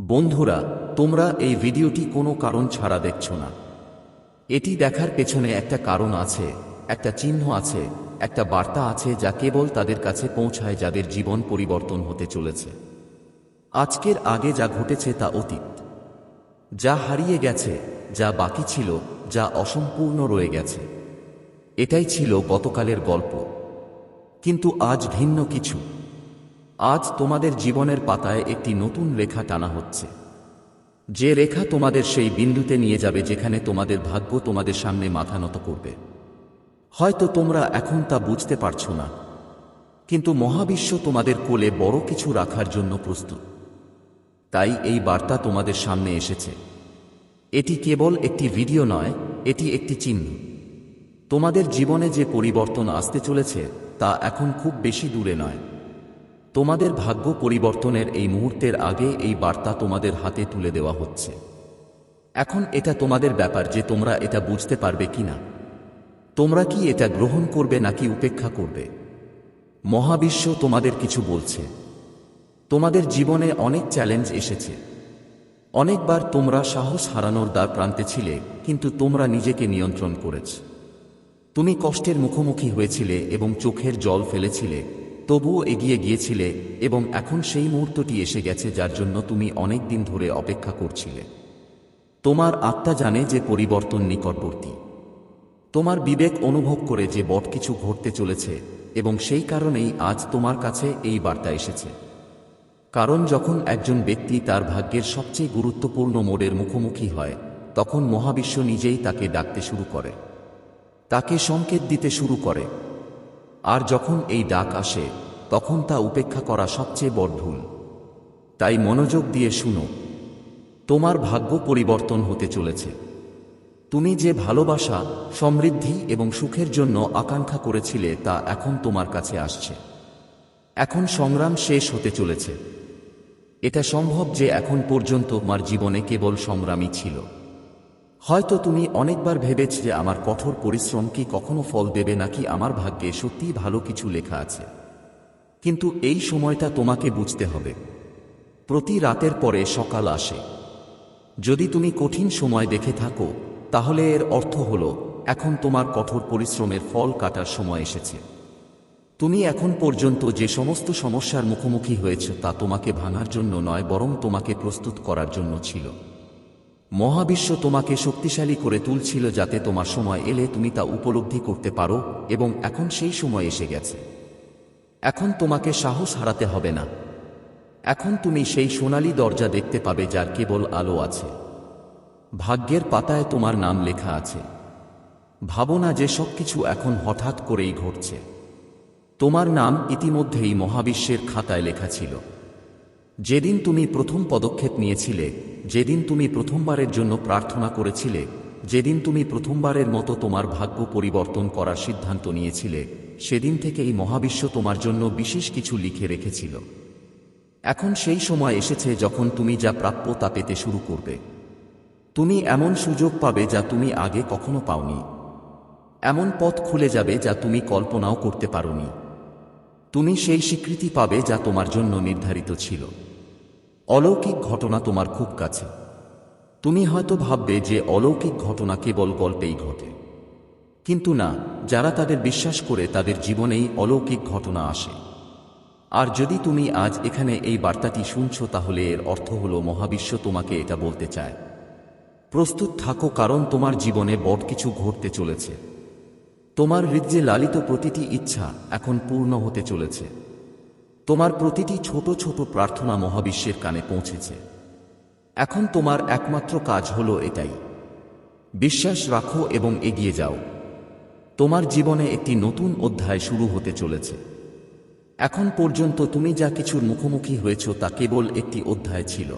বন্ধুরা, তোমরা এই ভিডিওটি কোনো কারণ ছাড়া দেখছ না। এটি দেখার পেছনে একটা কারণ আছে, একটা চিহ্ন আছে, একটা বার্তা আছে যা কেবল তাদের কাছে পৌঁছায় যাদের জীবন পরিবর্তন হতে চলেছে। আজকের আগে যা ঘটেছে তা অতীত। যা হারিয়ে গেছে, যা বাকি ছিল, যা অসম্পূর্ণ রয়ে গেছে। এটাই ছিল গতকালের গল্প। কিন্তু আজ ভিন্ন কিছু। আজ তোমাদের জীবনের পাতায় একটি নতুন রেখা টানা হচ্ছে। যে রেখা তোমাদের সেই বিন্দুতে নিয়ে যাবে যেখানে তোমাদের ভাগ্য তোমাদের সামনে মাথা নত করবে। হয়তো তোমরা এখন তা বুঝতে পারছ না। কিন্তু মহাবিশ্ব তোমাদের কোলে বড় কিছু রাখার জন্য প্রস্তুত। তাই এই বার্তা তোমাদের সামনে এসেছে। এটি কেবল একটি ভিডিও নয়, এটি একটি চিহ্ন। তোমাদের জীবনে যে পরিবর্তন আসতে চলেছে, তা এখন খুব বেশি দূরে নয়। তোমাদের ভাগ্য পরিবর্তনের এই মুহূর্তের আগে এই বার্তা তোমাদের হাতে তুলে দেওয়া হচ্ছে। এখন এটা তোমাদের ব্যাপার যে তোমরা এটা বুঝতে পারবে কিনা। তোমরা কি এটা গ্রহণ করবে নাকি উপেক্ষা করবে? মহাবিশ্ব তোমাদের কিছু বলছে। তোমাদের জীবনে অনেক চ্যালেঞ্জ এসেছে। অনেকবার তোমরা সাহস হারানোর দ্বার প্রান্তে ছিলে, কিন্তু তোমরা নিজেকে নিয়ন্ত্রণ করেছ। তুমি কষ্টের মুখোমুখি হয়েছিলে এবং চোখের জল ফেলেছিলে তবুও এগিয়ে গিয়েছিলে এবং এখন সেই মুহূর্তটি এসে গেছে যার জন্য তুমি অনেক দিন ধরে অপেক্ষা করছিলে। তোমার আত্মা জানে যে পরিবর্তন নিকটবর্তী। তোমার বিবেক অনুভব করে যে বট কিছু ঘটতে চলেছে এবং সেই কারণেই আজ তোমার কাছে এই বার্তা এসেছে। কারণ যখন একজন ব্যক্তি তার ভাগ্যের সবচেয়ে গুরুত্বপূর্ণ মোড়ের মুখোমুখি হয়, তখন মহাবিশ্ব নিজেই তাকে ডাকতে শুরু করে। তাকে সংকেত দিতে শুরু করে। আর যখন এই ডাক আসে, তখন তা উপেক্ষা করা সবচেয়ে বড় ভুল। তাই মনোযোগ দিয়ে শুনো, তোমার ভাগ্য পরিবর্তন হতে চলেছে। তুমি যে ভালোবাসা, সমৃদ্ধি এবং সুখের জন্য আকাঙ্ক্ষা করেছিলে তা এখন তোমার কাছে আসছে। এখন সংগ্রাম শেষ হতে চলেছে। এটা সম্ভব যে এখন পর্যন্ত তোমার জীবনে কেবল সংগ্রামই ছিল। হয়তো তুমি অনেকবার ভেবেছ যে আমার কঠোর পরিশ্রম কি কখনো ফল দেবে নাকি আমার ভাগ্যে সত্যিই ভালো কিছু লেখা আছে। কিন্তু এই সময়টা তোমাকে বুঝতে হবে। প্রতি রাতের পরে সকাল আসে। যদি তুমি কঠিন সময় দেখে থাকো, তাহলে এর অর্থ হল, এখন তোমার কঠোর পরিশ্রমের ফল কাটার সময় এসেছে। তুমি এখন পর্যন্ত যে সমস্ত সমস্যার মুখোমুখি হয়েছ তা তোমাকে ভাঙার জন্য নয়, বরং তোমাকে প্রস্তুত করার জন্য ছিল। মহাবিশ্ব তোমাকে শক্তিশালী করে তুলছিল যাতে তোমার সময় এলে তুমি তা উপলব্ধি করতে পারো এবং এখন সেই সময় এসে গেছে। এখন তোমাকে সাহস হারাতে হবে না। এখন তুমি সেই সোনালী দরজা দেখতে পাবে যার কেবল আলো আছে। ভাগ্যের পাতায় তোমার নাম লেখা আছে। ভাবনা যে সব কিছু এখন হঠাৎ করেই ঘটছে। তোমার নাম ইতিমধ্যেই মহাবিশ্বের খাতায় লেখা ছিল। যেদিন তুমি প্রথম পদক্ষেপ নিয়েছিলে, যেদিন তুমি প্রথমবারের জন্য প্রার্থনা করেছিলে, যেদিন তুমি প্রথমবারের মতো তোমার ভাগ্য পরিবর্তন করার সিদ্ধান্ত নিয়েছিলে, সেদিন থেকেই মহাবিশ্ব তোমার জন্য বিশেষ কিছু লিখে রেখেছিল। এখন সেই সময় এসেছে যখন তুমি যা প্রাপ্য তা পেতে শুরু করবে। তুমি এমন সুযোগ পাবে যা তুমি আগে কখনো পাওনি। এমন পথ খুলে যাবে যা তুমি কল্পনাও করতে পারোনি। তুমি সেই স্বীকৃতি পাবে যা তোমার জন্য নির্ধারিত ছিল। অলৌকিক ঘটনা তোমার খুব কাছে। তুমি হয়তো ভাববে যে অলৌকিক ঘটনা কেবল গল্পেই ঘটে। কিন্তু না, যারা তাদের বিশ্বাস করে তাদের জীবনেই অলৌকিক ঘটনা আসে। আর যদি তুমি আজ এখানে এই বার্তাটি শুনছ, তাহলে এর অর্থ হল মহাবিশ্ব তোমাকে এটা বলতে চায়। প্রস্তুত থাকো, কারণ তোমার জীবনে বড় কিছু ঘটতে চলেছে। তোমার হৃদয়ে লালিত প্রতিটি ইচ্ছা এখন পূর্ণ হতে চলেছে। তোমার প্রতিটি ছোট ছোট প্রার্থনা মহাবিশ্বের কানে পৌঁছেছে। এখন তোমার একমাত্র কাজ হলো এটাই। বিশ্বাস রাখো এবং এগিয়ে যাও। তোমার জীবনে একটি নতুন অধ্যায় শুরু হতে চলেছে। এখন পর্যন্ত তুমি যা কিছুর মুখোমুখি হয়েছ তা কেবল একটি অধ্যায় ছিল।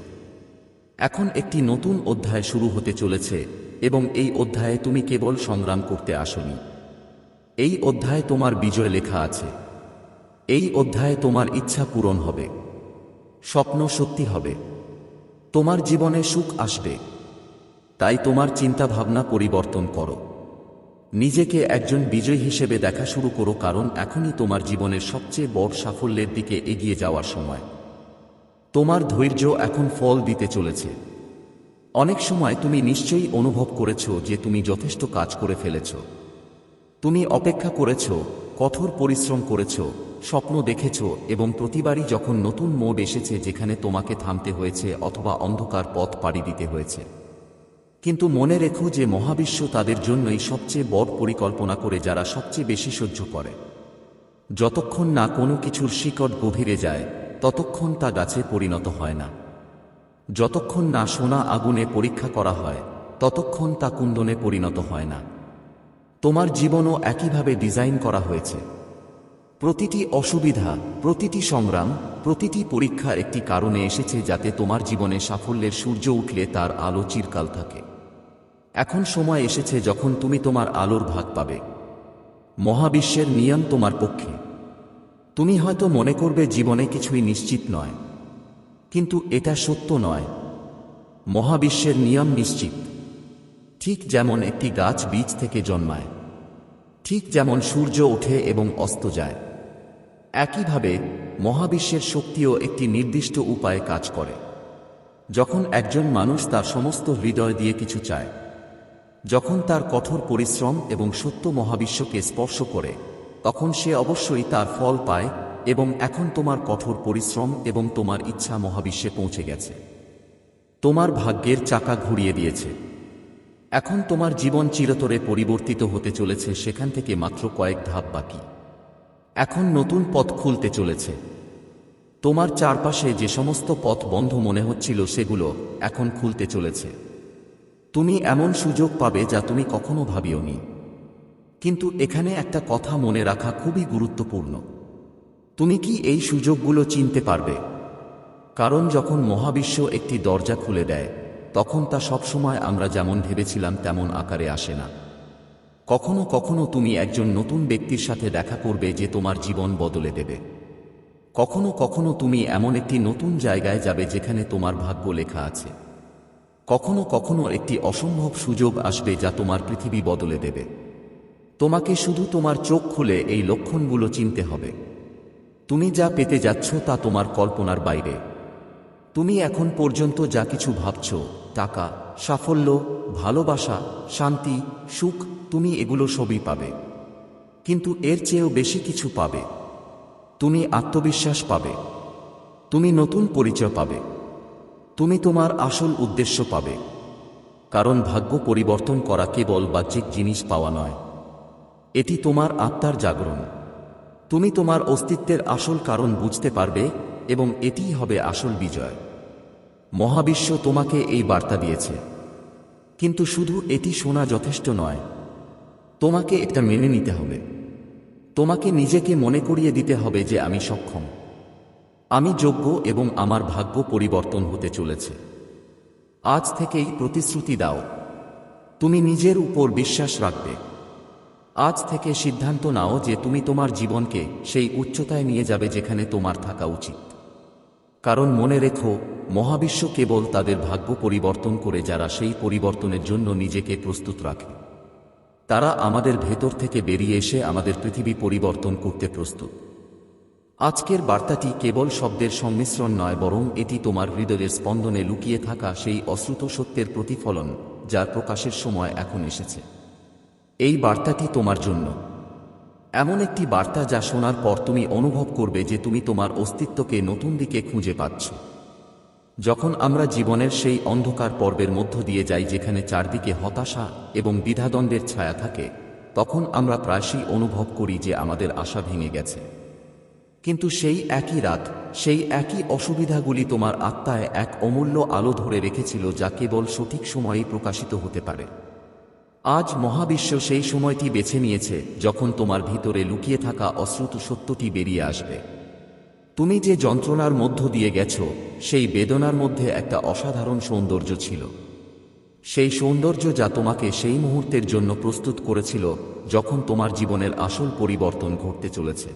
এখন একটি নতুন অধ্যায় শুরু হতে চলেছে এবং এই অধ্যায়ে তুমি কেবল সংগ্রাম করতে আসনি। এই অধ্যায়ে তোমার বিজয় লেখা আছে। এই অধ্যায়ে তোমার ইচ্ছা পূরণ হবে। স্বপ্ন সত্যি হবে। তোমার জীবনে সুখ আসবে। তাই তোমার চিন্তা ভাবনা পরিবর্তন করো। নিজেকে একজন বিজয়ী হিসেবে দেখা শুরু করো কারণ এখনই তোমার জীবনের সবচেয়ে বড় সাফল্যের দিকে এগিয়ে যাওয়ার সময়। তোমার ধৈর্য এখন ফল দিতে চলেছে। অনেক সময় তুমি নিশ্চয়ই অনুভব করেছ যে তুমি যথেষ্ট কাজ করে ফেলেছ। তুমি অপেক্ষা করেছ, কঠোর পরিশ্রম করেছ, স্বপ্ন দেখেছ এবং প্রতিবারই যখন নতুন মোড এসেছে যেখানে তোমাকে থামতে হয়েছে অথবা অন্ধকার পথ পাড়ি দিতে হয়েছে। কিন্তু মনে রেখো যে মহাবিশ্ব তাদের জন্যই সবচেয়ে বড় পরিকল্পনা করে যারা সবচেয়ে বেশি সহ্য করে। যতক্ষণ না কোনো কিছুর শিকট গভীরে যায়, ততক্ষণ তা গাছে পরিণত হয় না। যতক্ষণ না সোনা আগুনে পরীক্ষা করা হয়, ততক্ষণ তা কুণ্ডনে পরিণত হয় না। তোমার জীবনও একইভাবে ডিজাইন করা হয়েছে। প্রতিটি অসুবিধা, প্রতিটি সংগ্রাম, প্রতিটি পরীক্ষা একটি কারণে এসেছে যাতে তোমার জীবনে সাফল্যের সূর্য উঠলে তার আলো চিরকাল থাকে। এখন সময় এসেছে যখন তুমি তোমার আলোর ভাগ পাবে। মহাবিশ্বের নিয়ম তোমার পক্ষে। তুমি হয়তো মনে করবে জীবনে কিছুই নিশ্চিত নয়। কিন্তু এটা সত্য নয়। মহাবিশ্বের নিয়ম নিশ্চিত। ঠিক যেমন একটি গাছ বীজ থেকে জন্মায়, ঠিক যেমন সূর্য ওঠে এবং অস্ত যায়, একইভাবে মহাবিশ্বের শক্তিও একটি নির্দিষ্ট উপায়ে কাজ করে। যখন একজন মানুষ তার সমস্ত হৃদয় দিয়ে কিছু চায়, যখন তার কঠোর পরিশ্রম এবং সত্য মহাবিশ্বকে স্পর্শ করে, তখন সে অবশ্যই তার ফল পায় এবং এখন তোমার কঠোর পরিশ্রম এবং তোমার ইচ্ছা মহাবিশ্বে পৌঁছে গেছে। তোমার ভাগ্যের চাকা ঘুরিয়ে দিয়েছে। এখন তোমার জীবন চিরতরে পরিবর্তিত হতে চলেছে, সেখান থেকে মাত্র কয়েক ধাপ বাকি। এখন নতুন পথ খুলতে চলেছে। তোমার চারপাশে যে সমস্ত পথ বন্ধ মনে হচ্ছিল, সেগুলো এখন খুলতে চলেছে। তুমি এমন সুযোগ পাবে যা তুমি কখনো ভাবিওনি। কিন্তু এখানে একটা কথা মনে রাখা খুবই গুরুত্বপূর্ণ। তুমি কি এই সুযোগগুলো চিনতে পারবে? কারণ যখন মহাবিশ্ব একটি দরজা খুলে দেয় তখন তা সবসময় আমরা যেমন ভেবেছিলাম, তেমন আকারে আসে না। কখনো কখনো তুমি একজন নতুন ব্যক্তির সাথে দেখা করবে যে তোমার জীবন বদলে দেবে। কখনো কখনো তুমি এমন একটি নতুন জায়গায় যাবে যেখানে তোমার ভাগ্য লেখা আছে। কখনো কখনো একটি অসম্ভব সুযোগ আসবে যা তোমার পৃথিবী বদলে দেবে। তোমাকে শুধু তোমার চোখ খুলে এই লক্ষণগুলো চিনতে হবে। তুমি যা পেতে যাচ্ছ তা তোমার কল্পনার বাইরে। তুমি এখন পর্যন্ত যা কিছু ভাবছ টাকা, সাফল্য, ভালোবাসা, শান্তি, সুখ তুমি এগুলো সবই পাবে। কিন্তু এর চেয়েও বেশি কিছু পাবে। তুমি আত্মবিশ্বাস পাবে। তুমি নতুন পরিচয় পাবে। তুমি তোমার আসল উদ্দেশ্য পাবে। কারণ ভাগ্য পরিবর্তন করা কেবল বাহ্যিক জিনিস পাওয়া নয়। এটি তোমার আত্মার জাগরণ। তুমি তোমার অস্তিত্বের আসল কারণ বুঝতে পারবে এবং এটিই হবে আসল বিজয়। মহাবিশ্ব তোমাকে এই বার্তা দিয়েছে। কিন্তু শুধু এটি শোনা যথেষ্ট নয়, তোমাকে এটা মেনে নিতে হবে। তোমাকে নিজেকে মনে করিয়ে দিতে হবে যে আমি সক্ষম। আমি যোগ্য এবং আমার ভাগ্য পরিবর্তন হতে চলেছে। আজ থেকেই প্রতিশ্রুতি দাও। তুমি নিজের উপর বিশ্বাস রাখবে। আজ থেকে সিদ্ধান্ত নাও যে তুমি তোমার জীবনকে সেই উচ্চতায় নিয়ে যাবে যেখানে তোমার থাকা উচিত। কারণ মনে রেখো মহাবিশ্ব কেবল তাদের ভাগ্য পরিবর্তন করে যারা সেই পরিবর্তনের জন্য নিজেকে প্রস্তুত রাখে। তারা আমাদের ভেতর থেকে বেরিয়ে এসে আমাদের পৃথিবী পরিবর্তন করতে প্রস্তুত। আজকের বার্তাটি কেবল শব্দের সংমিশ্রণ নয়, বরং এটি তোমার হৃদয়ের স্পন্দনে লুকিয়ে থাকা সেই অশ্রুত সত্যের প্রতিফলন যার প্রকাশের সময় এখন এসেছে। এই বার্তাটি তোমার জন্য। এমন একটি বার্তা যা শোনার পর তুমি অনুভব করবে যে তুমি তোমার অস্তিত্বকে নতুন দিকে খুঁজে পাচ্ছ। যখন আমরা জীবনের সেই অন্ধকার পর্বের মধ্য দিয়ে যাই যেখানে চারদিকে হতাশা এবং দ্বিধাদ্বন্দ্বের ছায়া থাকে, তখন আমরা প্রায়শই অনুভব করি যে আমাদের আশা ভেঙে গেছে। কিন্তু সেই একই রাত, সেই একই অসুবিধাগুলি তোমার আত্মায় এক অমূল্য আলো ধরে রেখেছিল যা কেবল সঠিক সময়েই প্রকাশিত হতে পারে। আজ মহাবিশ্ব সেই সময়টি বেছে নিয়েছে যখন তোমার ভিতরে লুকিয়ে থাকা অশ্রুত সত্যটি বেরিয়ে আসবে। তুমি যে যন্ত্রণার মধ্য দিয়ে গেছ, সেই বেদনার মধ্যে একটা অসাধারণ সৌন্দর্য ছিল। সেই সৌন্দর্য যা তোমাকে সেই মুহূর্তের জন্য প্রস্তুত করেছিল, যখন তোমার জীবনের আসল পরিবর্তন ঘটতে চলেছে।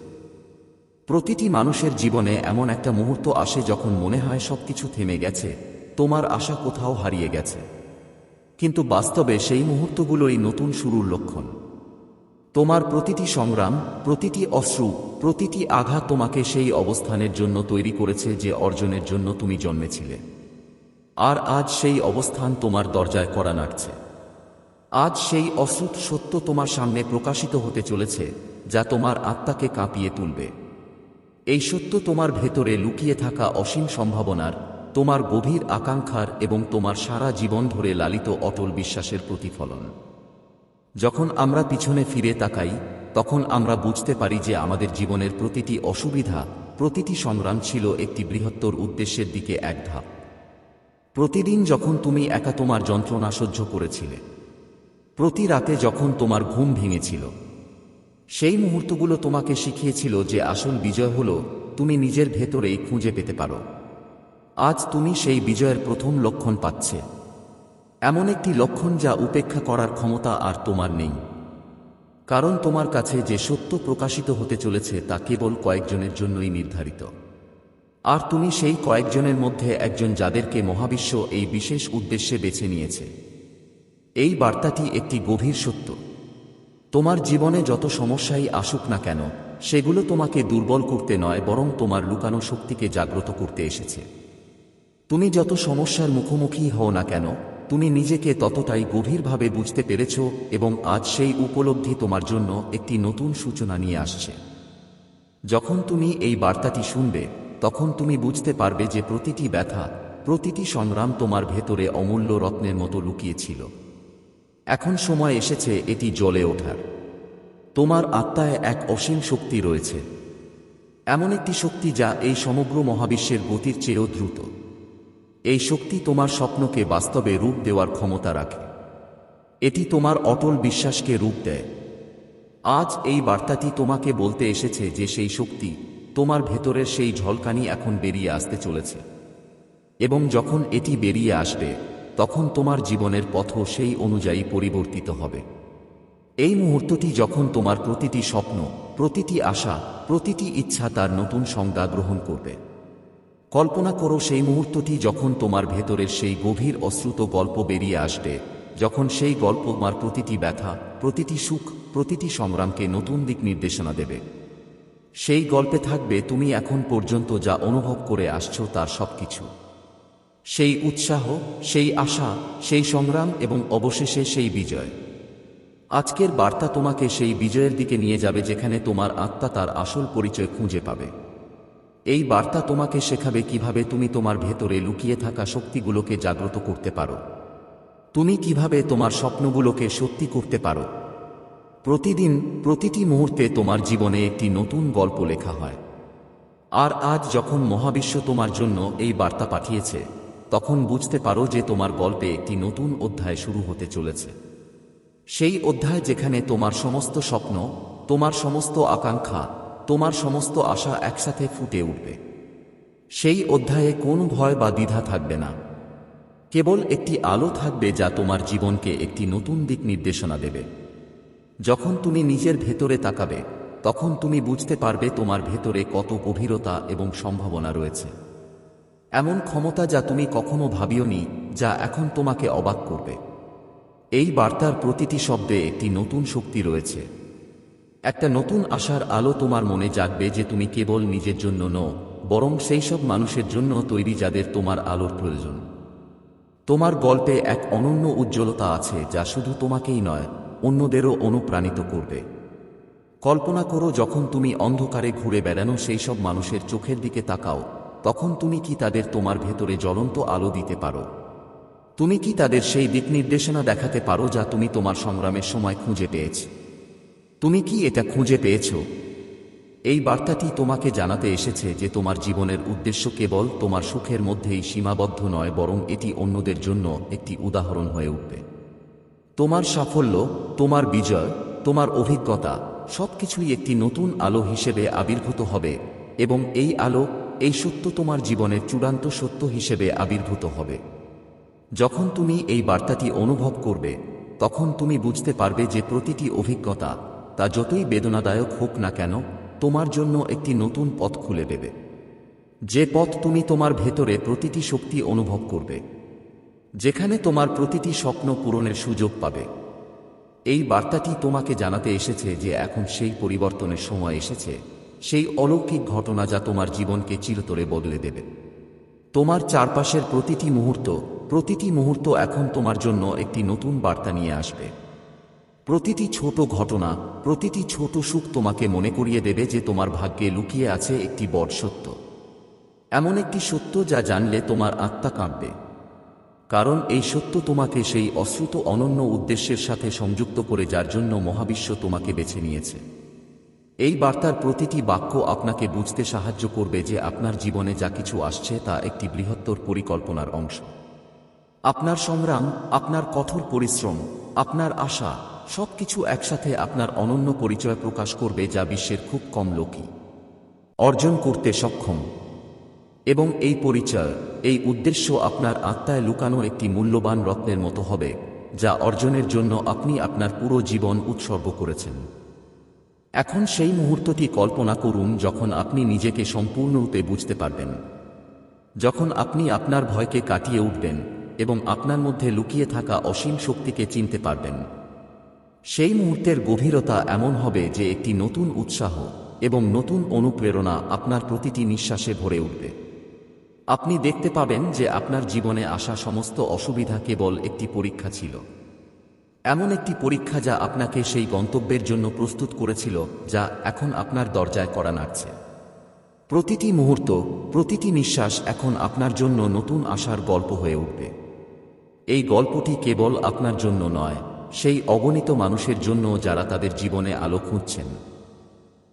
প্রতিটি মানুষের জীবনে এমন একটা মুহূর্ত আসে যখন মনে হয় সবকিছু থেমে গেছে, তোমার আশা কোথাও হারিয়ে গেছে। কিন্তু বাস্তবে সেই মুহূর্তগুলোই নতুন শুরুর লক্ষণ। তোমার প্রতিটি সংগ্রাম, প্রতিটি অশ্রু, প্রতিটি আঘাত তোমাকে সেই অবস্থানের জন্য তৈরি করেছে যে অর্জনের জন্য তুমি জন্মেছিলে। আর আজ সেই অবস্থান তোমার দরজায় করা নাড়ছে। আজ সেই অশ্রুত সত্য তোমার সামনে প্রকাশিত হতে চলেছে, যা তোমার আত্মাকে কাঁপিয়ে তুলবে। এই সত্য তোমার ভেতরে লুকিয়ে থাকা অসীম সম্ভাবনার, তোমার গভীর আকাঙ্ক্ষার এবং তোমার সারা জীবন ধরে লালিত অটল বিশ্বাসের প্রতিফলন। যখন আমরা পিছনে ফিরে তাকাই, তখন আমরা বুঝতে পারি যে আমাদের জীবনের প্রতিটি অসুবিধা, প্রতিটি সংগ্রাম ছিল একটি বৃহত্তর উদ্দেশ্যের দিকে এক ধাপ। প্রতিদিন যখন তুমি একা তোমার যন্ত্রণা সহ্য করেছিলে, প্রতি রাতে যখন তোমার ঘুম ভেঙেছিল, সেই মুহূর্তগুলো তোমাকে শিখিয়েছিল যে আসল বিজয় হল তুমি নিজের ভেতরেই খুঁজে পেতে পারো। আজ তুমি সেই বিজয়ের প্রথম লক্ষণ পাচ্ছে। এমন একটি লক্ষণ যা উপেক্ষা করার ক্ষমতা আর তোমার নেই। কারণ তোমার কাছে যে সত্য প্রকাশিত হতে চলেছে তা কেবল কয়েকজনের জন্যই নির্ধারিত। আর তুমি সেই কয়েকজনের মধ্যে একজন যাদেরকে মহাবিশ্ব এই বিশেষ উদ্দেশ্যে বেছে নিয়েছে। এই বার্তাটি একটি গভীর সত্য। তোমার জীবনে যত সমস্যাই আসুক না কেন, সেগুলো তোমাকে দুর্বল করতে নয়, বরং তোমার লুকানো শক্তিকে জাগ্রত করতে এসেছে। তুমি যত সমস্যার মুখোমুখি হও না কেন তুমি নিজেকে ততটাই গভীরভাবে বুঝতে পেরেছ এবং আজ সেই উপলব্ধি তোমার জন্য একটি নতুন সূচনা নিয়ে আসছে। যখন তুমি এই বার্তাটি শুনবে, তখন তুমি বুঝতে পারবে যে প্রতিটি ব্যথা, প্রতিটি সংগ্রাম তোমার ভেতরে অমূল্য রত্নের মতো লুকিয়েছিল। এখন সময় এসেছে এটি জ্বলে ওঠার। তোমার আত্মায় এক অসীম শক্তি রয়েছে। এমন একটি শক্তি যা এই সমগ্র মহাবিশ্বের গতির চেয়েও দ্রুত। এই শক্তি তোমার স্বপ্নকে বাস্তবে রূপ দেওয়ার ক্ষমতা রাখে। এটি তোমার অটল বিশ্বাসকে রূপ দেয়। আজ এই বার্তাটি তোমাকে বলতে এসেছে যে সেই শক্তি তোমার ভেতরের সেই ঝলকানি এখন বেরিয়ে আসতে চলেছে। এবং যখন এটি বেরিয়ে আসবে, তখন তোমার জীবনের পথও সেই অনুযায়ী পরিবর্তিত হবে। এই মুহূর্তটি যখন তোমার প্রতিটি স্বপ্ন, প্রতিটি আশা, প্রতিটি ইচ্ছা তার নতুন সংজ্ঞা গ্রহণ করবে। কল্পনা করো সেই মুহূর্তটি যখন তোমার ভেতরের সেই গভীর অশ্রুত গল্প বেরিয়ে আসবে, যখন সেই গল্প তোমার প্রতিটি ব্যথা, প্রতিটি সুখ, প্রতিটি সংগ্রামকে নতুন দিক নির্দেশনা দেবে। সেই গল্পে থাকবে তুমি এখন পর্যন্ত যা অনুভব করে আসছো তার সবকিছু। সেই উৎসাহ, সেই আশা, সেই সংগ্রাম এবং অবশেষে সেই বিজয়। আজকের বার্তা তোমাকে সেই বিজয়ের দিকে নিয়ে যাবে যেখানে তোমার আত্মা তার আসল পরিচয় খুঁজে পাবে। এই বার্তা তোমাকে শেখাবে কীভাবে তুমি তোমার ভেতরে লুকিয়ে থাকা শক্তিগুলোকে জাগ্রত করতে পারো। তুমি কীভাবে তোমার স্বপ্নগুলোকে সত্যি করতে পারো। প্রতিদিন, প্রতিটি মুহূর্তে তোমার জীবনে একটি নতুন গল্প লেখা হয়। আর আজ যখন মহাবিশ্ব তোমার জন্য এই বার্তা পাঠিয়েছে, তখন বুঝতে পারো যে তোমার গল্পে একটি নতুন অধ্যায় শুরু হতে চলেছে। সেই অধ্যায় যেখানে তোমার সমস্ত স্বপ্ন, তোমার সমস্ত আকাঙ্ক্ষা তোমার সমস্ত আশা একসাথে ফুটে উঠবে। সেই অধ্যায়ে কোন ভয় বা দ্বিধা থাকবে না। কেবল একটি আলো থাকবে যা তোমার জীবনকে একটি নতুন দিক নির্দেশনা দেবে। যখন তুমি নিজের ভেতরে তাকাবে, তখন তুমি বুঝতে পারবে তোমার ভেতরে কত গভীরতা এবং সম্ভাবনা রয়েছে। এমন ক্ষমতা যা তুমি কখনো ভাবিওনি, যা এখন তোমাকে অবাক করবে। এই বার্তার প্রতিটি শব্দে একটি নতুন শক্তি রয়েছে। একটা নতুন আশার আলো তোমার মনে জাগবে যে তুমি কেবল নিজের জন্য নও, বরং সেই সব মানুষের জন্য তৈরি যাদের তোমার আলোর প্রয়োজন। তোমার গল্পে এক অনন্য উজ্জ্বলতা আছে যা শুধু তোমাকেই নয়, অন্যদেরও অনুপ্রাণিত করবে। কল্পনা করো যখন তুমি অন্ধকারে ঘুরে বেড়ানো সেই সব মানুষের চোখের দিকে তাকাও, তখন তুমি কি তাদের তোমার ভেতরে জ্বলন্ত আলো দিতে পারো? তুমি কি তাদের সেই দিক নির্দেশনা দেখাতে পারো যা তুমি তোমার সংগ্রামের সময় খুঁজে পেয়েছ? তুমি কি এটা খুঁজে পেয়েছ? এই বার্তাটি তোমাকে জানাতে এসেছে যে তোমার জীবনের উদ্দেশ্য কেবল তোমার সুখের মধ্যেই সীমাবদ্ধ নয়, বরং এটি অন্যদের জন্য একটি উদাহরণ হয়ে উঠবে। তোমার সাফল্য, তোমার বিজয়, তোমার অভিজ্ঞতা সবকিছুই একটি নতুন আলো হিসেবে আবির্ভূত হবে এবং এই আলো, এই সত্য তোমার জীবনের চূড়ান্ত সত্য হিসেবে আবির্ভূত হবে। যখন তুমি এই বার্তাটি অনুভব করবে, তখন তুমি বুঝতে পারবে যে প্রতিটি অভিজ্ঞতা তা যতই বেদনাদায়ক হোক না কেন, তোমার জন্য একটি নতুন পথ খুলে দেবে। যে পথ তুমি তোমার ভেতরে প্রতিটি শক্তি অনুভব করবে, যেখানে তোমার প্রতিটি স্বপ্ন পূরণের সুযোগ পাবে। এই বার্তাটি তোমাকে জানাতে এসেছে যে এখন সেই পরিবর্তনের সময় এসেছে, সেই অলৌকিক ঘটনা যা তোমার জীবনকে চিরতরে বদলে দেবে। তোমার চারপাশের প্রতিটি মুহূর্ত প্রতিটি মুহূর্ত এখন তোমার জন্য একটি নতুন বার্তা নিয়ে আসবে। প্রতিটি ছোট ঘটনা, প্রতিটি ছোট সুখ তোমাকে মনে করিয়ে দেবে যে তোমার ভাগ্যে লুকিয়ে আছে একটি বড় সত্য। এমন একটি সত্য যা জানলে তোমার আত্মা কাঁপবে। কারণ এই সত্য তোমাকে সেই অশ্রুত অনন্য উদ্দেশ্যের সাথে সংযুক্ত করে যার জন্য মহাবিশ্ব তোমাকে বেছে নিয়েছে। এই বার্তার প্রতিটি বাক্য আপনাকে বুঝতে সাহায্য করবে যে আপনার জীবনে যা কিছু আসছে তা একটি বৃহত্তর পরিকল্পনার অংশ। আপনার সংগ্রাম, আপনার কঠোর পরিশ্রম, আপনার আশা সবকিছু একসাথে আপনার অনন্য পরিচয় প্রকাশ করবে যা বিশ্বের খুব কম লোকই। অর্জন করতে সক্ষম। এবং এই পরিচয়, এই উদ্দেশ্য আপনার আত্মায় লুকানো একটি মূল্যবান রত্নের মতো হবে, যা অর্জনের জন্য আপনি আপনার পুরো জীবন উৎসর্গ করেছেন। এখন সেই মুহূর্তটি কল্পনা করুন যখন আপনি নিজেকে সম্পূর্ণরূপে বুঝতে পারবেন। যখন আপনি আপনার ভয়কে কাটিয়ে উঠবেন এবং আপনার মধ্যে লুকিয়ে থাকা অসীম শক্তিকে চিনতে পারবেন। সেই মুহূর্তের গভীরতা এমন হবে যে একটি নতুন উৎসাহ এবং নতুন অনুপ্রেরণা আপনার প্রতিটি নিঃশ্বাসে ভরে উঠবে। আপনি দেখতে পাবেন যে আপনার জীবনে আসা সমস্ত অসুবিধা কেবল একটি পরীক্ষা ছিল। এমন একটি পরীক্ষা যা আপনাকে সেই গন্তব্যের জন্য প্রস্তুত করেছিল, যা এখন আপনার দরজায় করা নাড়ছে। প্রতিটি মুহূর্ত, প্রতিটি নিঃশ্বাস এখন আপনার জন্য নতুন আশার গল্প হয়ে উঠবে। এই গল্পটি কেবল আপনার জন্য নয় সেই অগণিত মানুষের জন্য যারা তাদের জীবনে আলো খুঁজছেন।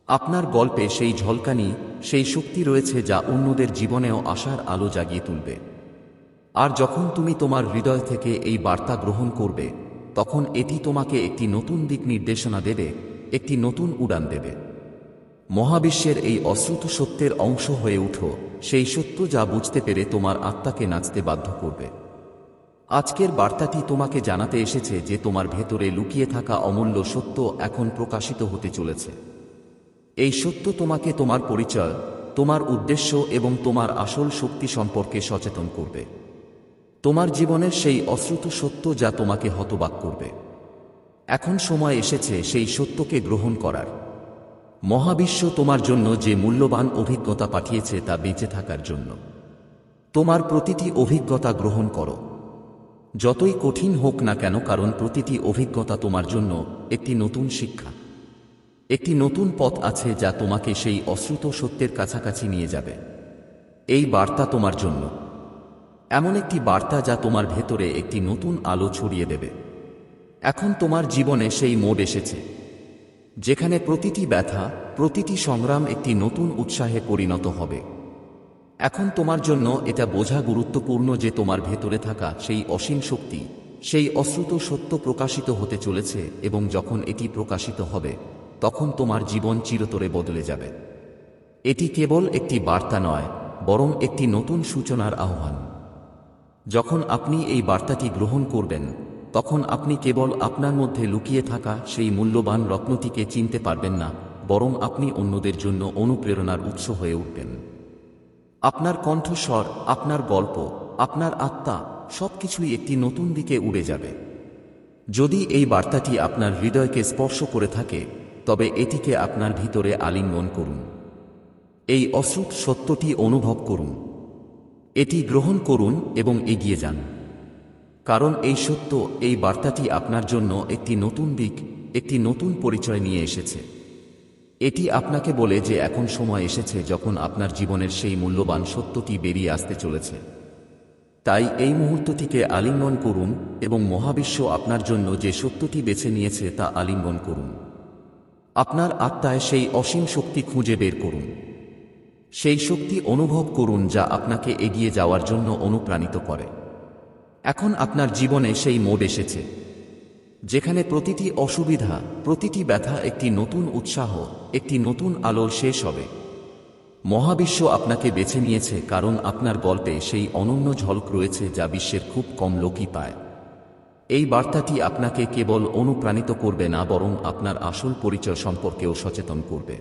আপনার গল্পে সেই ঝলকানি, সেই শক্তি রয়েছে যা অন্যদের জীবনেও আশার আলো জাগিয়ে তুলবে। আর যখন তুমি তোমার হৃদয় থেকে এই বার্তা গ্রহণ করবে, তখন এটি তোমাকে একটি নতুন দিক নির্দেশনা দেবে, একটি নতুন উড়ান দেবে। মহাবিশ্বের এই অশ্রুত সত্যের অংশ হয়ে উঠো, সেই সত্য যা বুঝতে পেরে তোমার আত্মাকে নাচতে বাধ্য করবে। আজকের বার্তাটি তোমাকে জানাতে এসেছে যে তোমার ভেতরে লুকিয়ে থাকা অমূল্য সত্য এখন প্রকাশিত হতে চলেছে। এই সত্য তোমাকে তোমার পরিচয়, তোমার উদ্দেশ্য এবং তোমার আসল শক্তি সম্পর্কে সচেতন করবে। তোমার জীবনের সেই অশ্রুত সত্য যা তোমাকে হতবাক করবে। এখন সময় এসেছে সেই সত্যকে গ্রহণ করার। মহাবিশ্ব তোমার জন্য যে মূল্যবান অভিজ্ঞতা পাঠিয়েছে তা বেঁচে থাকার জন্য। তোমার প্রতিটি অভিজ্ঞতা গ্রহণ করো। যতই কঠিন হোক না কেন, কারণ প্রতিটি অভিজ্ঞতা তোমার জন্য একটি নতুন শিক্ষা। একটি নতুন পথ আছে যা তোমাকে সেই অশ্রুত সত্যের কাছাকাছি নিয়ে যাবে। এই বার্তা তোমার জন্য। এমন একটি বার্তা যা তোমার ভেতরে একটি নতুন আলো ছড়িয়ে দেবে। এখন তোমার জীবনে সেই মোড এসেছে, যেখানে প্রতিটি ব্যথা, প্রতিটি সংগ্রাম একটি নতুন উৎসাহে পরিণত হবে। এখন তোমার জন্য এটা বোঝা গুরুত্বপূর্ণ যে তোমার ভেতরে থাকা সেই অসীম শক্তি, সেই অশ্রুত সত্য প্রকাশিত হতে চলেছে এবং যখন এটি প্রকাশিত হবে, তখন তোমার জীবন চিরতরে বদলে যাবে। এটি কেবল একটি বার্তা নয়, বরং একটি নতুন সূচনার আহ্বান। যখন আপনি এই বার্তাটি গ্রহণ করবেন, তখন আপনি কেবল আপনার মধ্যে লুকিয়ে থাকা সেই মূল্যবান রত্নটিকে চিনতে পারবেন না, বরং আপনি অন্যদের জন্য অনুপ্রেরণার উৎস হয়ে উঠবেন। আপনার কণ্ঠস্বর, আপনার গল্প, আপনার আত্মা সবকিছুই একটি নতুন দিকে উড়ে যাবে। যদি এই বার্তাটি আপনার হৃদয়কে স্পর্শ করে থাকে, তবে এটিকে আপনার ভিতরে আলিঙ্গন করুন। এই অশ্রুত সত্যটি অনুভব করুন। এটি গ্রহণ করুন এবং এগিয়ে যান। কারণ এই সত্য, এই বার্তাটি আপনার জন্য একটি নতুন দিক, একটি নতুন পরিচয় নিয়ে এসেছে। এটি আপনাকে বলে যে এখন সময় এসেছে যখন আপনার জীবনের সেই মূল্যবান সত্যটি বেরিয়ে আসতে চলেছে। তাই এই মুহূর্তটিকে আলিঙ্গন করুন এবং মহাবিশ্ব আপনার জন্য যে সত্যটি বেছে নিয়েছে তা আলিঙ্গন করুন। আপনার আত্মায় সেই অসীম শক্তি খুঁজে বের করুন। সেই শক্তি অনুভব করুন যা আপনাকে এগিয়ে যাওয়ার জন্য অনুপ্রাণিত করে। এখন আপনার জীবনে সেই মোড এসেছে। যেখানে প্রতিটি অসুবিধা, প্রতিটি ব্যথা একটি নতুন উৎসাহ, একটি নতুন আলো শেষ হবে। মহাবিশ্ব আপনাকে বেছে নিয়েছে কারণ আপনার গল্পে সেই অনন্য ঝলক রয়েছে যা বিশ্বের খুব কম লোকই পায়। এই বার্তাটি আপনাকে কেবল অনুপ্রাণিত করবে না, বরং আপনার আসল পরিচয় সম্পর্কেও সচেতন করবে।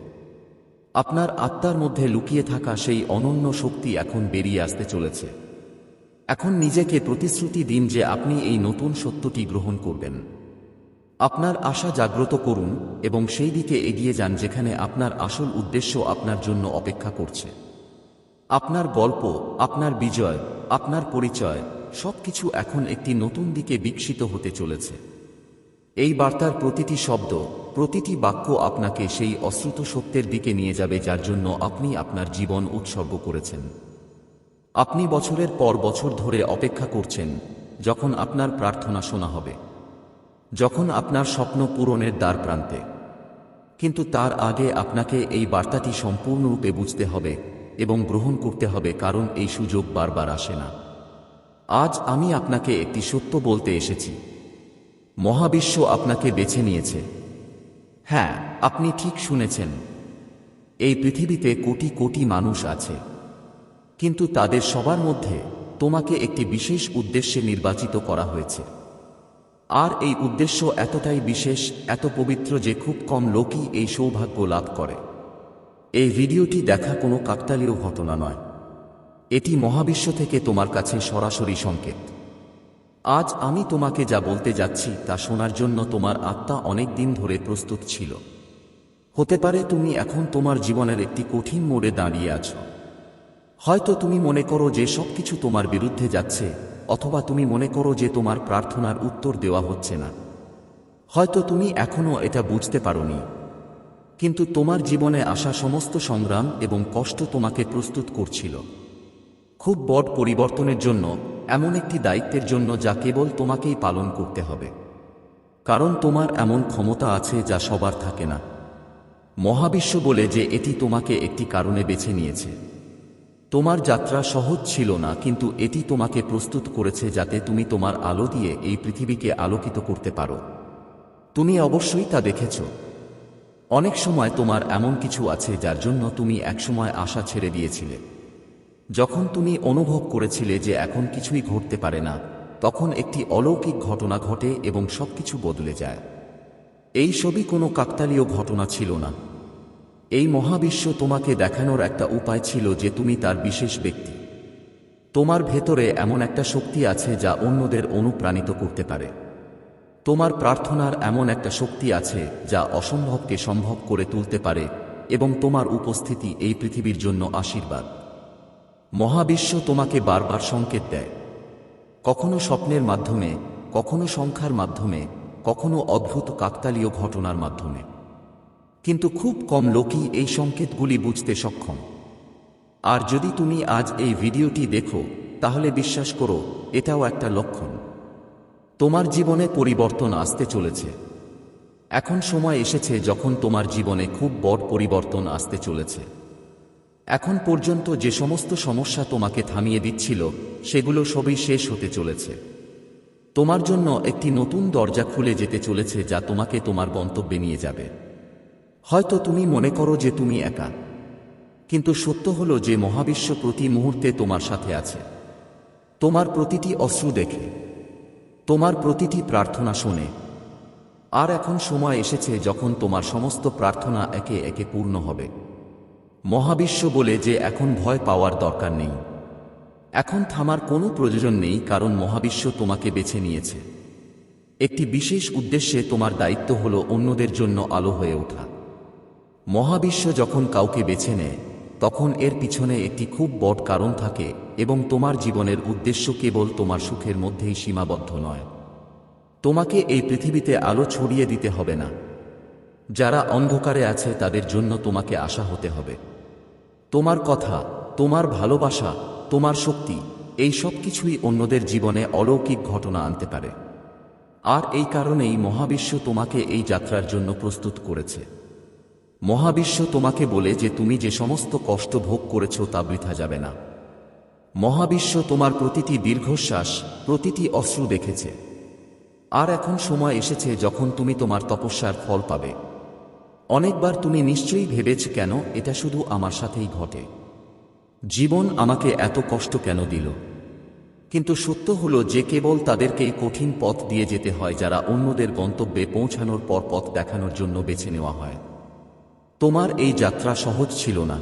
আপনার আত্মার মধ্যে লুকিয়ে থাকা সেই অনন্য শক্তি এখন বেরিয়ে আসতে চলেছে। এখন নিজেকে প্রতিশ্রুতি দিন যে আপনি এই নতুন সত্যটি গ্রহণ করবেন। আপনার আশা জাগ্রত করুন এবং সেই দিকে এগিয়ে যান যেখানে আপনার আসল উদ্দেশ্য আপনার জন্য অপেক্ষা করছে। আপনার গল্প, আপনার বিজয়, আপনার পরিচয়, সবকিছু এখন একটি নতুন দিকে বিকশিত হতে চলেছে। এই বার্তার প্রতিটি শব্দ, প্রতিটি বাক্য আপনাকে সেই অশ্রুত সত্যের দিকে নিয়ে যাবে যার জন্য আপনি আপনার জীবন উৎসর্গ করেছেন। আপনি বছরের পর বছর ধরে অপেক্ষা করছেন যখন আপনার প্রার্থনা শোনা হবে। যখন আপনার স্বপ্ন পূরণের দ্বার প্রান্তে। কিন্তু তার আগে আপনাকে এই বার্তাটি সম্পূর্ণরূপে বুঝতে হবে এবং গ্রহণ করতে হবে, কারণ এই সুযোগ বারবার আসে না। আজ আমি আপনাকে একটি সত্য বলতে এসেছি। মহাবিশ্ব আপনাকে বেছে নিয়েছে। হ্যাঁ আপনি ঠিক শুনেছেন। এই পৃথিবীতে কোটি কোটি মানুষ আছে। কিন্তু তাদের সবার মধ্যে তোমাকে একটি বিশেষ উদ্দেশ্যে নির্বাচিত করা হয়েছে। আর এই উদ্দেশ্য এতটাই বিশেষ, এত পবিত্র যে খুব কম লোকই এই সৌভাগ্য লাভ করে। এই ভিডিওটি দেখা কোনো কাকতালীয় ঘটনা নয়। এটি মহাবিশ্ব থেকে তোমার কাছে সরাসরি সংকেত। আজ আমি তোমাকে যা বলতে যাচ্ছি তা শোনার জন্য তোমার আত্মা অনেক দিন ধরে প্রস্তুত ছিল। হতে পারে তুমি এখন তোমার জীবনের একটি কঠিন মোড়ে দাঁড়িয়ে আছো। হয়তো তুমি মনে করো যে সবকিছু তোমার বিরুদ্ধে যাচ্ছে অথবা তুমি মনে করো যে তোমার প্রার্থনার উত্তর দেওয়া হচ্ছে না। হয়তো তুমি এখনও এটা বুঝতে পারোনি। কিন্তু তোমার জীবনে আসা সমস্ত সংগ্রাম এবং কষ্ট তোমাকে প্রস্তুত করছিল। খুব বড় পরিবর্তনের জন্য, এমন একটি দায়িত্বের জন্য যা কেবল তোমাকেই পালন করতে হবে। কারণ তোমার এমন ক্ষমতা আছে যা সবার থাকে না। মহাবিশ্ব বলে যে এটি তোমাকে একটি কারণে বেছে নিয়েছে। তোমার যাত্রা সহজ ছিল না, কিন্তু এটি তোমাকে প্রস্তুত করেছে যাতে তুমি তোমার আলো দিয়ে এই পৃথিবীকে আলোকিত করতে পারো। তুমি অবশ্যই তা দেখেছ। অনেক সময় তোমার এমন কিছু আছে যার জন্য তুমি একসময় আশা ছেড়ে দিয়েছিলে। যখন তুমি অনুভব করেছিলে যে এখন কিছুই ঘটতে পারে না, তখন একটি অলৌকিক ঘটনা ঘটে এবং সবকিছু বদলে যায়। এই সবই কোনো কাকতালীয় ঘটনা ছিল না। এই মহাবিশ্ব তোমাকে দেখানোর একটা উপায় ছিল যে তুমি তার বিশেষ ব্যক্তি। তোমার ভেতরে এমন একটা শক্তি আছে যা অন্যদের অনুপ্রাণিত করতে পারে। তোমার প্রার্থনার এমন একটা শক্তি আছে যা অসম্ভবকে সম্ভব করে তুলতে পারে এবং তোমার উপস্থিতি এই পৃথিবীর জন্য আশীর্বাদ। মহাবিশ্ব তোমাকে বারবার সংকেত দেয়। কখনো স্বপ্নের মাধ্যমে, কখনো সংখ্যার মাধ্যমে, কখনো অদ্ভুত কাকতালীয় ঘটনার মাধ্যমে। কিন্তু খুব কম লোকই এই সংকেতগুলি বুঝতে সক্ষম। আর যদি তুমি আজ এই ভিডিওটি দেখো, তাহলে বিশ্বাস করো, এটাও একটা লক্ষণ। তোমার জীবনে পরিবর্তন আসতে চলেছে। এখন সময় এসেছে যখন তোমার জীবনে খুব বড় পরিবর্তন আসতে চলেছে। এখন পর্যন্ত যে সমস্ত সমস্যা তোমাকে থামিয়ে দিচ্ছিল, সেগুলো সবই শেষ হতে চলেছে। তোমার জন্য একটি নতুন দরজা খুলে যেতে চলেছে যা তোমাকে তোমার গন্তব্যে নিয়ে যাবে। হয়তো তুমি মনে করো যে তুমি একা। কিন্তু সত্য হলো যে মহাবিশ্ব প্রতি মুহূর্তে তোমার সাথে আছে। তোমার প্রতিটি অশ্রু দেখে। তোমার প্রতিটি প্রার্থনা শোনে। আর এখন সময় এসেছে যখন তোমার সমস্ত প্রার্থনা একে একে পূর্ণ হবে। মহাবিশ্ব বলে যে এখন ভয় পাওয়ার দরকার নেই। এখন থামার কোনো প্রয়োজন নেই কারণ মহাবিশ্ব তোমাকে বেছে নিয়েছে। একটি বিশেষ উদ্দেশ্যে তোমার দায়িত্ব হল অন্যদের জন্য আলো হয়ে ওঠা। মহাবিশ্ব যখন কাউকে বেছে নেয়, তখন এর পিছনে একটি খুব বড় কারণ থাকে এবং তোমার জীবনের উদ্দেশ্য কেবল তোমার সুখের মধ্যেই সীমাবদ্ধ নয়। তোমাকে এই পৃথিবীতে আলো ছড়িয়ে দিতে হবে না। যারা অন্ধকারে আছে, তাদের জন্য তোমাকে আশা হতে হবে। তোমার কথা, তোমার ভালোবাসা, তোমার শক্তি, এই সব কিছুই অন্যদের জীবনে অলৌকিক ঘটনা আনতে পারে। আর এই কারণেই মহাবিশ্ব তোমাকে এই যাত্রার জন্য প্রস্তুত করেছে। মহাবিশ্ব তোমাকে বলে যে তুমি যে সমস্ত কষ্ট ভোগ করেছ তা বৃথা যাবে না। মহাবিশ্ব তোমার প্রতিটি দীর্ঘশ্বাস, প্রতিটি অশ্রু দেখেছে। আর এখন সময় এসেছে যখন তুমি তোমার তপস্যার ফল পাবে। অনেকবার তুমি নিশ্চয়ই ভেবেছ কেন এটা শুধু আমার সাথেই ঘটে। জীবন আমাকে এত কষ্ট কেন দিল? কিন্তু সত্য হলো যে কেবল তাদেরকেই কঠিন পথ দিয়ে যেতে হয় যারা অন্যদের গন্তব্যে পৌঁছানোর পর পথ দেখানোর জন্য বেছে নেওয়া হয়। তোমার এই যাত্রা সহজ ছিল না।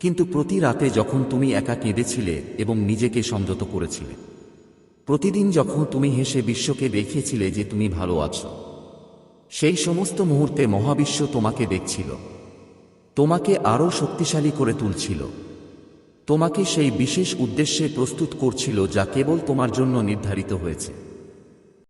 কিন্তু প্রতি রাতে যখন তুমি একা কেঁদেছিলে এবং নিজেকে সংযত করেছিলে, প্রতিদিন যখন তুমি হেসে বিশ্বকে দেখিয়েছিলে যে তুমি ভালো আছো, সেই সমস্ত মুহূর্তে মহাবিশ্ব তোমাকে দেখছিল, তোমাকে আরও শক্তিশালী করে তুলছিল, তোমাকে সেই বিশেষ উদ্দেশ্যে প্রস্তুত করছিল যা কেবল তোমার জন্য নির্ধারিত হয়েছে।